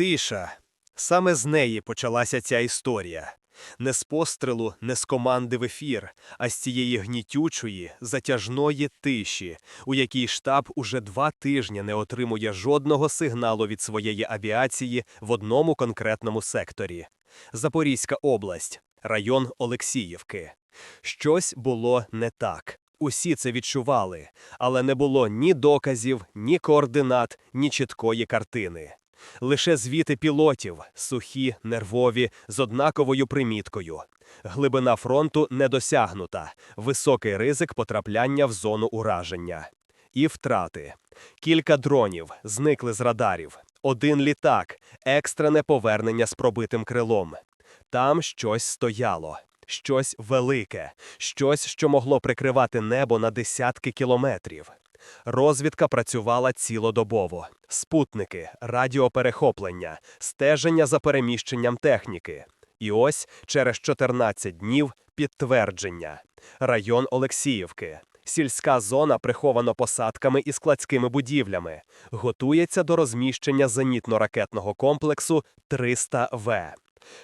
Тиша. Саме з неї почалася ця історія. Не з пострілу, не з команди в ефір, а з цієї гнітючої, затяжної тиші, у якій штаб уже два тижні не отримує жодного сигналу від своєї авіації в одному конкретному секторі. Запорізька область, район Олексіївки. Щось було не так. Усі це відчували, але не було ні доказів, ні координат, ні чіткої картини. Лише звіти пілотів, сухі, нервові, з однаковою приміткою. Глибина фронту не досягнута, високий ризик потрапляння в зону ураження. І втрати. Кілька дронів зникли з радарів. Один літак, екстрене повернення з пробитим крилом. Там щось стояло, щось велике, щось, що могло прикривати небо на десятки кілометрів. Розвідка працювала цілодобово. Спутники, радіоперехоплення, стеження за переміщенням техніки. І ось через 14 днів підтвердження. Район Олексіївки. Сільська зона приховано посадками і складськими будівлями. Готується до розміщення зенітно-ракетного комплексу 300В.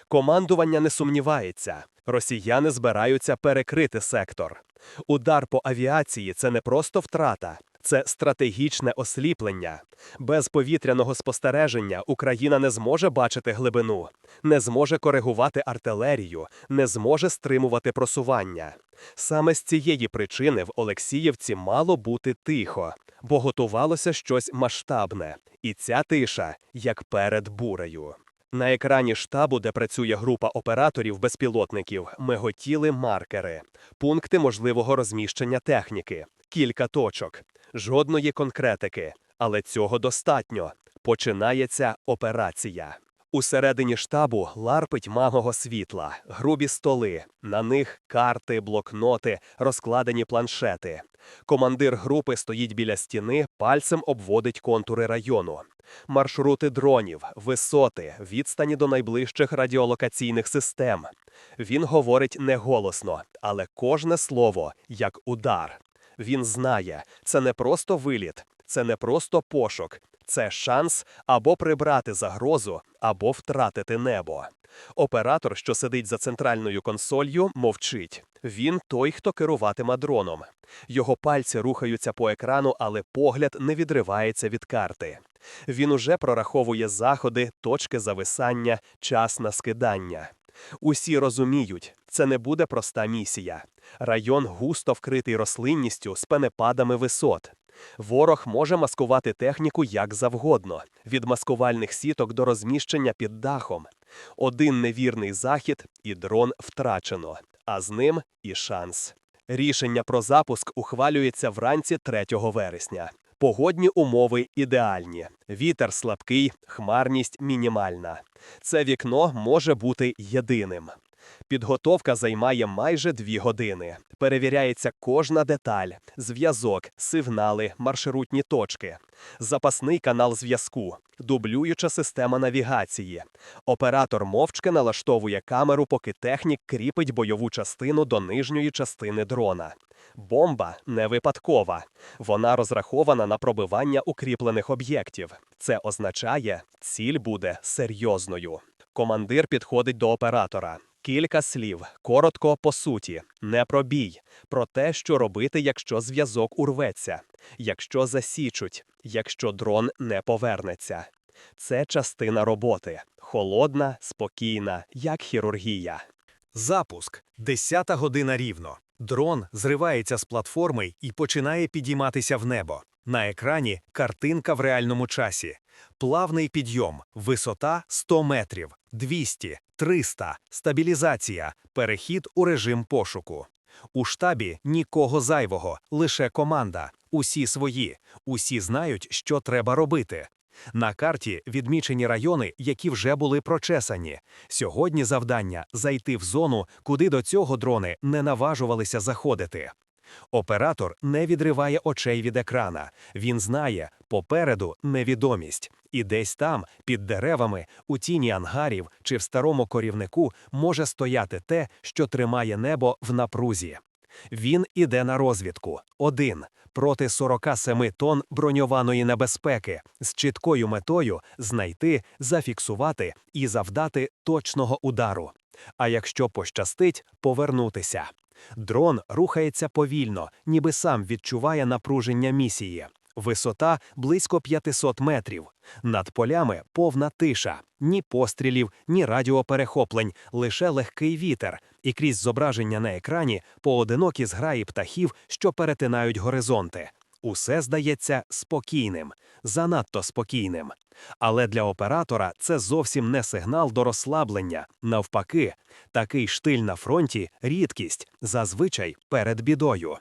Командування не сумнівається. Росіяни збираються перекрити сектор. Удар по авіації це не просто втрата, це стратегічне осліплення. Без повітряного спостереження Україна не зможе бачити глибину, не зможе коригувати артилерію, не зможе стримувати просування. Саме з цієї причини в Олексіївці мало бути тихо, бо готувалося щось масштабне, і ця тиша як перед бурею. На екрані штабу, де працює група операторів-безпілотників, миготіли маркери, пункти можливого розміщення техніки, кілька точок, жодної конкретики, але цього достатньо. Починається операція. Усередині штабу ларпить магого світла, грубі столи, на них карти, блокноти, розкладені планшети. Командир групи стоїть біля стіни, пальцем обводить контури району. Маршрути дронів, висоти, відстані до найближчих радіолокаційних систем. Він говорить неголосно, але кожне слово як удар. Він знає, це не просто виліт, це не просто пошук, це шанс або прибрати загрозу, або втратити небо. Оператор, що сидить за центральною консолью, мовчить. Він той, хто керуватиме дроном. Його пальці рухаються по екрану, але погляд не відривається від карти. Він уже прораховує заходи, точки зависання, час на скидання. Усі розуміють, це не буде проста місія. Район густо вкритий рослинністю з пенепадами висот. Ворог може маскувати техніку як завгодно, від маскувальних сіток до розміщення під дахом. Один невірний захід, і дрон втрачено, а з ним і шанс. Рішення про запуск ухвалюється вранці 3 вересня. Погодні умови ідеальні. Вітер слабкий, хмарність мінімальна. Це вікно може бути єдиним. Підготовка займає майже дві години. Перевіряється кожна деталь: зв'язок, сигнали, маршрутні точки, запасний канал зв'язку, дублююча система навігації. Оператор мовчки налаштовує камеру, поки технік кріпить бойову частину до нижньої частини дрона. Бомба не випадкова. Вона розрахована на пробивання укріплених об'єктів. Це означає, ціль буде серйозною. Командир підходить до оператора. Кілька слів, коротко по суті, не про бій, про те, що робити, якщо зв'язок урветься, якщо засічуть, якщо дрон не повернеться. Це частина роботи холодна, спокійна, як хірургія. Запуск. Десята година рівно. Дрон зривається з платформи і починає підійматися в небо. На екрані картинка в реальному часі. Плавний підйом, висота 100 метрів, 200, 300, стабілізація, перехід у режим пошуку. У штабі нікого зайвого, лише команда. Усі свої, усі знають, що треба робити. На карті відмічені райони, які вже були прочесані. Сьогодні завдання зайти в зону, куди до цього дрони не наважувалися заходити. Оператор не відриває очей від екрана. Він знає, попереду невідомість. І десь там, під деревами, у тіні ангарів чи в старому корівнику може стояти те, що тримає небо в напрузі. Він іде на розвідку. Один проти 47 тонн броньованої небезпеки з чіткою метою знайти, зафіксувати і завдати точного удару. А якщо пощастить, повернутися. Дрон рухається повільно, ніби сам відчуває напруження місії. Висота близько 500 метрів. Над полями повна тиша, ні пострілів, ні радіоперехоплень, лише легкий вітер, і крізь зображення на екрані поодинокі зграї птахів, що перетинають горизонти. Усе здається спокійним, занадто спокійним. Але для оператора це зовсім не сигнал до розслаблення. Навпаки, такий штиль на фронті рідкість, зазвичай перед бідою.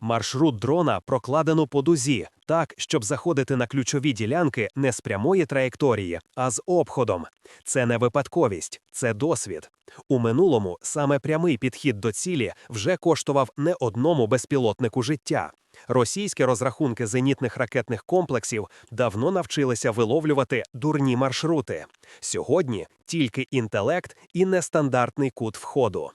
Маршрут дрона прокладено по дузі, так, щоб заходити на ключові ділянки не з прямої траєкторії, а з обходом. Це не випадковість, це досвід. У минулому саме прямий підхід до цілі вже коштував не одному безпілотнику життя. Російські розрахунки зенітних ракетних комплексів давно навчилися виловлювати дурні маршрути. Сьогодні тільки інтелект і нестандартний кут входу.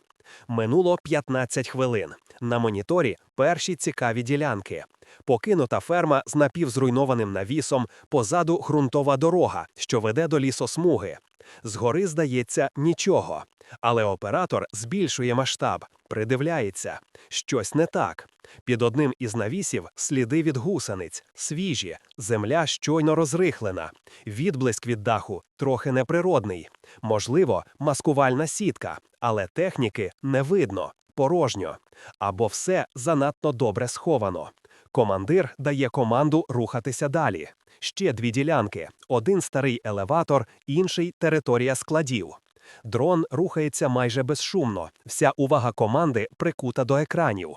Минуло 15 хвилин. На моніторі перші цікаві ділянки. Покинута ферма з напівзруйнованим навісом, позаду ґрунтова дорога, що веде до лісосмуги. Згори, здається, нічого. Але оператор збільшує масштаб, придивляється. Щось не так. Під одним із навісів сліди від гусениць, свіжі, земля щойно розрихлена. Відблиск від даху трохи неприродний. Можливо, маскувальна сітка, але техніки не видно, порожньо. Або все занадто добре сховано. Командир дає команду рухатися далі. Ще дві ділянки: один старий елеватор, інший територія складів. Дрон рухається майже безшумно. Вся увага команди прикута до екранів.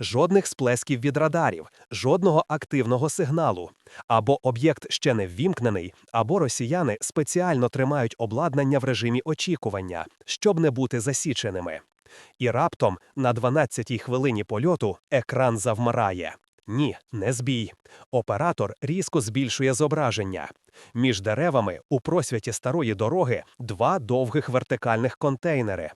Жодних сплесків від радарів, жодного активного сигналу. Або об'єкт ще не ввімкнений, або росіяни спеціально тримають обладнання в режимі очікування, щоб не бути засіченими. І раптом на 12-й хвилині польоту екран завмирає. Ні, не збій. Оператор різко збільшує зображення. Між деревами у просвіті старої дороги два довгих вертикальних контейнери.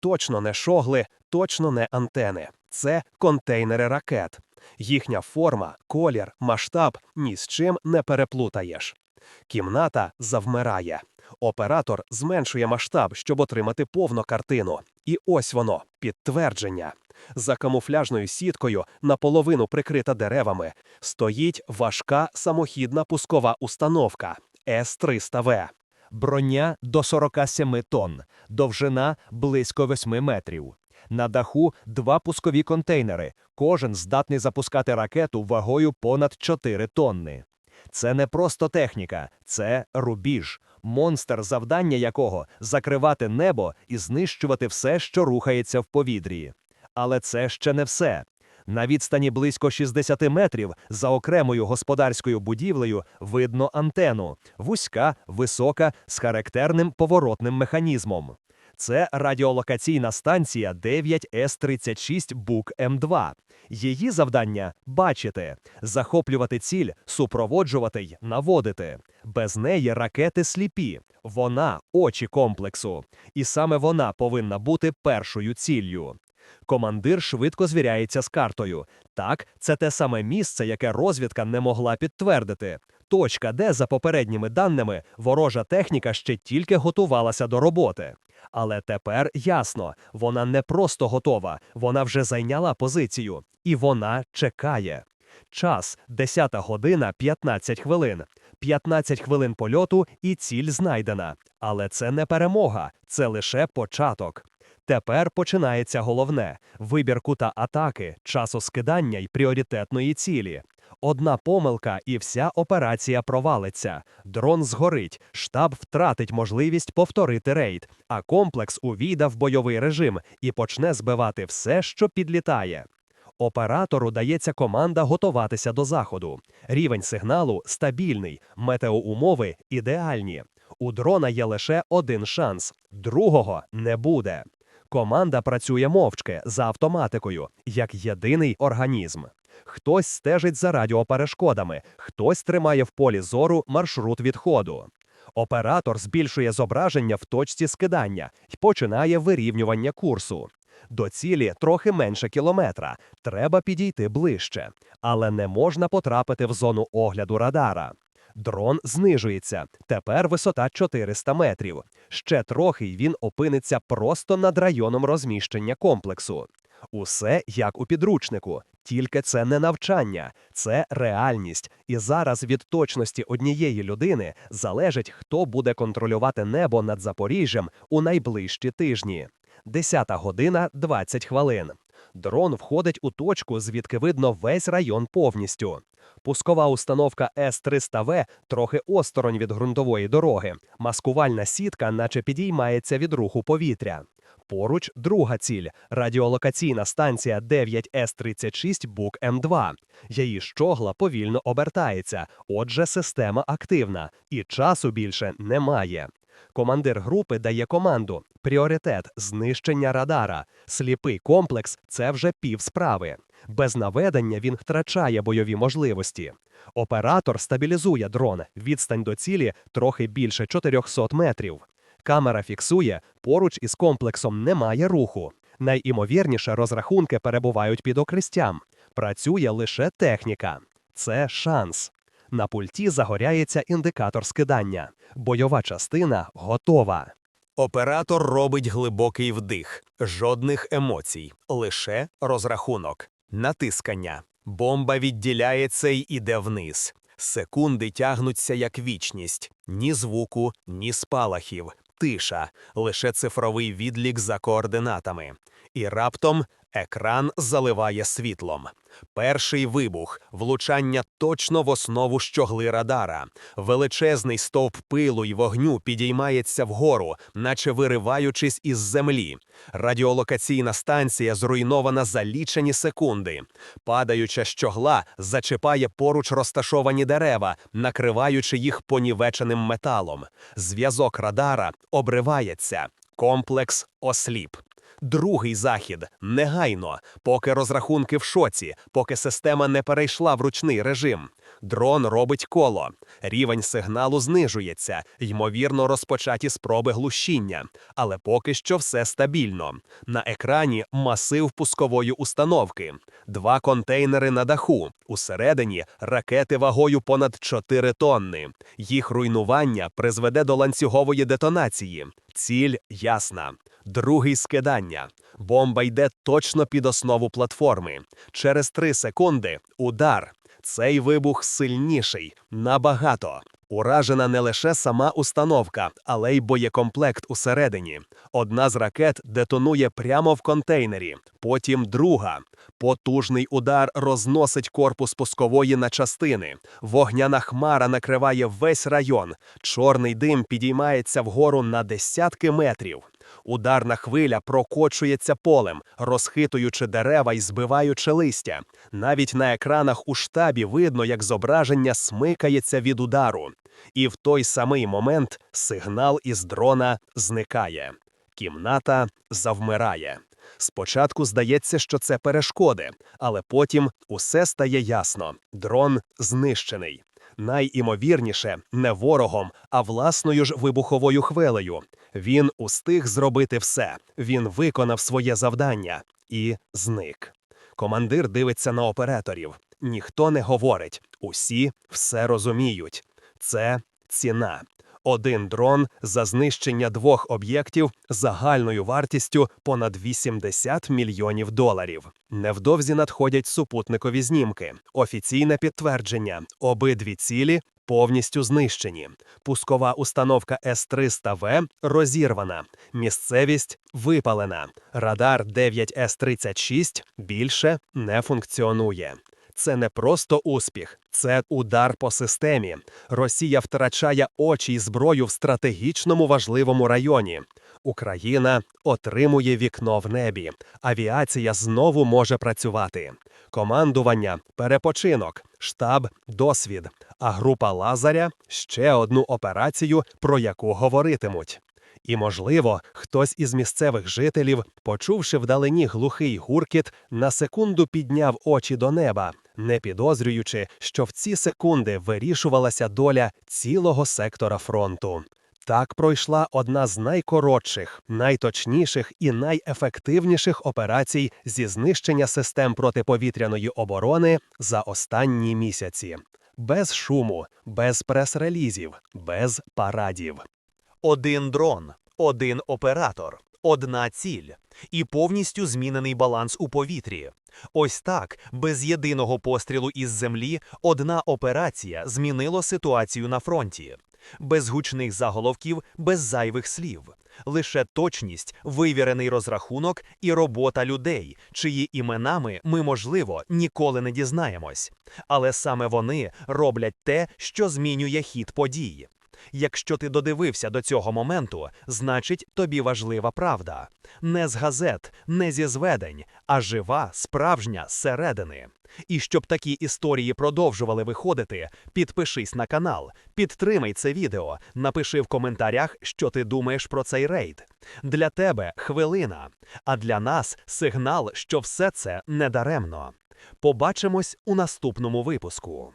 Точно не шогли, точно не антени. Це контейнери ракет. Їхня форма, колір, масштаб ні з чим не переплутаєш. Кімната завмирає. Оператор зменшує масштаб, щоб отримати повну картину. І ось воно підтвердження. За камуфляжною сіткою, наполовину прикрита деревами, стоїть важка самохідна пускова установка С-300В. Броня до 47 тонн, довжина близько 8 метрів. На даху два пускові контейнери, кожен здатний запускати ракету вагою понад 4 тонни. Це не просто техніка, це рубіж, монстр, завдання якого закривати небо і знищувати все, що рухається в повітрі. Але це ще не все. На відстані близько 60 метрів за окремою господарською будівлею видно антену, вузька, висока, з характерним поворотним механізмом. Це радіолокаційна станція 9С36 Бук М2. Її завдання бачити, захоплювати ціль, супроводжувати й наводити. Без неї ракети сліпі. Вона очі комплексу. І саме вона повинна бути першою ціллю. Командир швидко звіряється з картою. Так, це те саме місце, яке розвідка не могла підтвердити. Точка, де, за попередніми даними, ворожа техніка ще тільки готувалася до роботи. Але тепер ясно, вона не просто готова, вона вже зайняла позицію, і вона чекає. Час 10 година 15 хвилин. 15 хвилин польоту і ціль знайдена. Але це не перемога, це лише початок. Тепер починається головне вибір кута атаки, часу скидання й пріоритетної цілі. Одна помилка, і вся операція провалиться. Дрон згорить, штаб втратить можливість повторити рейд, а комплекс увійде в бойовий режим і почне збивати все, що підлітає. Оператору дається команда готуватися до заходу. Рівень сигналу стабільний, метеоумови ідеальні. У дрона є лише один шанс, другого не буде. Команда працює мовчки за автоматикою, як єдиний організм. Хтось стежить за радіоперешкодами, хтось тримає в полі зору маршрут відходу. Оператор збільшує зображення в точці скидання і починає вирівнювання курсу. До цілі трохи менше кілометра. Треба підійти ближче, але не можна потрапити в зону огляду радара. Дрон знижується. Тепер висота 400 метрів. Ще трохи й він опиниться просто над районом розміщення комплексу. Усе як у підручнику, тільки це не навчання, це реальність. І зараз від точності однієї людини залежить, хто буде контролювати небо над Запоріжжям у найближчі тижні. 10 година 20 хвилин. Дрон входить у точку, звідки видно весь район повністю. Пускова установка С-300В трохи осторонь від ґрунтової дороги. Маскувальна сітка, наче підіймається від руху повітря. Поруч друга ціль радіолокаційна станція 9С36 Бук М2. Її щогла повільно обертається, отже, система активна, і часу більше немає. Командир групи дає команду: пріоритет знищення радара. Сліпий комплекс це вже пів справи. Без наведення він втрачає бойові можливості. Оператор стабілізує дрон. Відстань до цілі трохи більше 400 метрів. Камера фіксує, поруч із комплексом немає руху. Найімовірніше розрахунки перебувають під окристям. Працює лише техніка. Це шанс. На пульті загоряється індикатор скидання. Бойова частина готова. Оператор робить глибокий вдих, жодних емоцій, лише розрахунок, натискання. Бомба відділяється й іде вниз. Секунди тягнуться як вічність, ні звуку, ні спалахів, тиша, лише цифровий відлік за координатами. І раптом екран заливає світлом. Перший вибух, влучання точно в основу щогли радара. Величезний стовп пилу й вогню підіймається вгору, наче вириваючись із землі. Радіолокаційна станція зруйнована за лічені секунди. Падаюча щогла зачіпає поруч розташовані дерева, накриваючи їх понівеченим металом. Зв'язок радара обривається. Комплекс осліп. Другий захід негайно, поки розрахунки в шоці, поки система не перейшла в ручний режим. Дрон робить коло. Рівень сигналу знижується, ймовірно, розпочаті спроби глушіння, але поки що все стабільно. На екрані масив пускової установки, два контейнери на даху. Усередині ракети вагою понад 4 тонни. Їх руйнування призведе до ланцюгової детонації. Ціль ясна. Другий скидання. Бомба йде точно під основу платформи. Через три секунди удар. Цей вибух сильніший, набагато. Уражена не лише сама установка, але й боєкомплект усередині. Одна з ракет детонує прямо в контейнері, потім друга. Потужний удар розносить корпус пускової на частини. Вогняна хмара накриває весь район. Чорний дим підіймається вгору на десятки метрів. Ударна хвиля прокочується полем, розхитуючи дерева і збиваючи листя. Навіть на екранах у штабі видно, як зображення смикається від удару. І в той самий момент сигнал із дрона зникає. Кімната завмирає. Спочатку здається, що це перешкоди, але потім усе стає ясно: дрон знищений. Найімовірніше не ворогом, а власною ж вибуховою хвилею. Він устиг зробити все. Він виконав своє завдання і зник. Командир дивиться на операторів. Ніхто не говорить, усі все розуміють. Це ціна. Один дрон за знищення двох об'єктів загальною вартістю понад 80 мільйонів доларів. Невдовзі надходять супутникові знімки. Офіційне підтвердження: обидві цілі повністю знищені. Пускова установка С-300В розірвана. Місцевість випалена. Радар 9С-36 більше не функціонує. Це не просто успіх, це удар по системі. Росія втрачає очі й зброю в стратегічному важливому районі. Україна отримує вікно в небі. Авіація знову може працювати. Командування перепочинок, штаб досвід. А група Лазаря ще одну операцію, про яку говоритимуть. І, можливо, хтось із місцевих жителів, почувши вдалині глухий гуркіт, на секунду підняв очі до неба, не підозрюючи, що в ці секунди вирішувалася доля цілого сектора фронту. Так пройшла одна з найкоротших, найточніших і найефективніших операцій зі знищення систем протиповітряної оборони за останні місяці. Без шуму, без прес-релізів, без парадів. Один дрон, один оператор, одна ціль і повністю змінений баланс у повітрі. Ось так, без єдиного пострілу із землі, одна операція змінила ситуацію на фронті. Без гучних заголовків, без зайвих слів. Лише точність, вивірений розрахунок і робота людей, чиї іменами ми, можливо, ніколи не дізнаємось. Але саме вони роблять те, що змінює хід подій. Якщо ти додивився до цього моменту, значить тобі важлива правда. Не з газет, не зі зведень, а жива, справжня зсередини. І щоб такі історії продовжували виходити, підпишись на канал, підтримай це відео, напиши в коментарях, що ти думаєш про цей рейд. Для тебе хвилина, а для нас сигнал, що все це не даремно. Побачимось у наступному випуску.